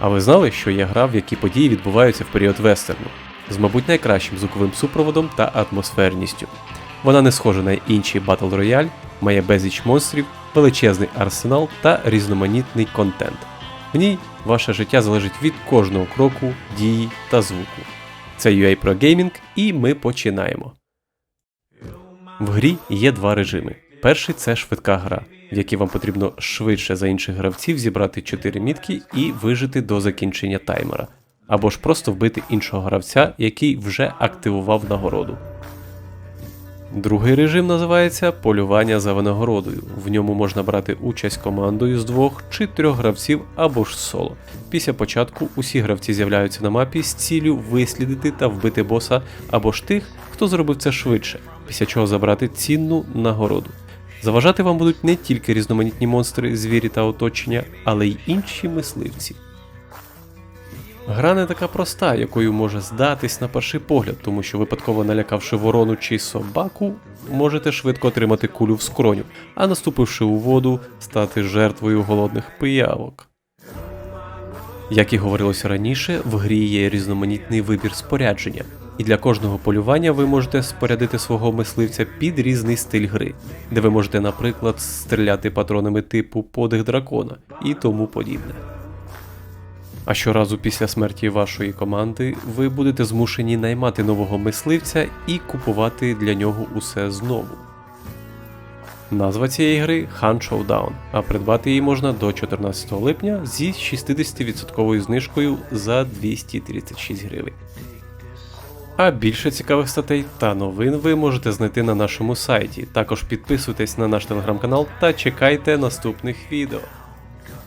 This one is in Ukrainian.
А ви знали, що є гра, в якій події відбуваються в період вестерну, з, мабуть, найкращим звуковим супроводом та атмосферністю. Вона не схожа на інші Battle Royale, має безліч монстрів, величезний арсенал та різноманітний контент. В ній ваше життя залежить від кожного кроку, дії та звуку. Це UA Pro Gaming і ми починаємо. В грі є два режими. Перший це швидка гра, в якій вам потрібно швидше за інших гравців зібрати 4 мітки і вижити до закінчення таймера, або ж просто вбити іншого гравця, який вже активував нагороду. Другий режим називається полювання за винагородою. В ньому можна брати участь командою з двох чи трьох гравців або ж соло. Після початку усі гравці з'являються на мапі з ціллю вислідити та вбити боса або ж тих, хто зробив це швидше, після чого забрати цінну нагороду. Заважати вам будуть не тільки різноманітні монстри, звірі та оточення, але й інші мисливці. Гра не така проста, якою може здатись на перший погляд, тому що випадково налякавши ворону чи собаку, можете швидко отримати кулю в скроню, а наступивши у воду, стати жертвою голодних пиявок. Як і говорилося раніше, в грі є різноманітний вибір спорядження, і для кожного полювання ви можете спорядити свого мисливця під різний стиль гри, де ви можете, наприклад, стріляти патронами типу подих дракона і тому подібне. А щоразу після смерті вашої команди ви будете змушені наймати нового мисливця і купувати для нього усе знову. Назва цієї гри Hunt Showdown, а придбати її можна до 14 липня зі 60% знижкою за 236 гривень. А більше цікавих статей та новин ви можете знайти на нашому сайті. Також підписуйтесь на наш телеграм-канал та чекайте наступних відео.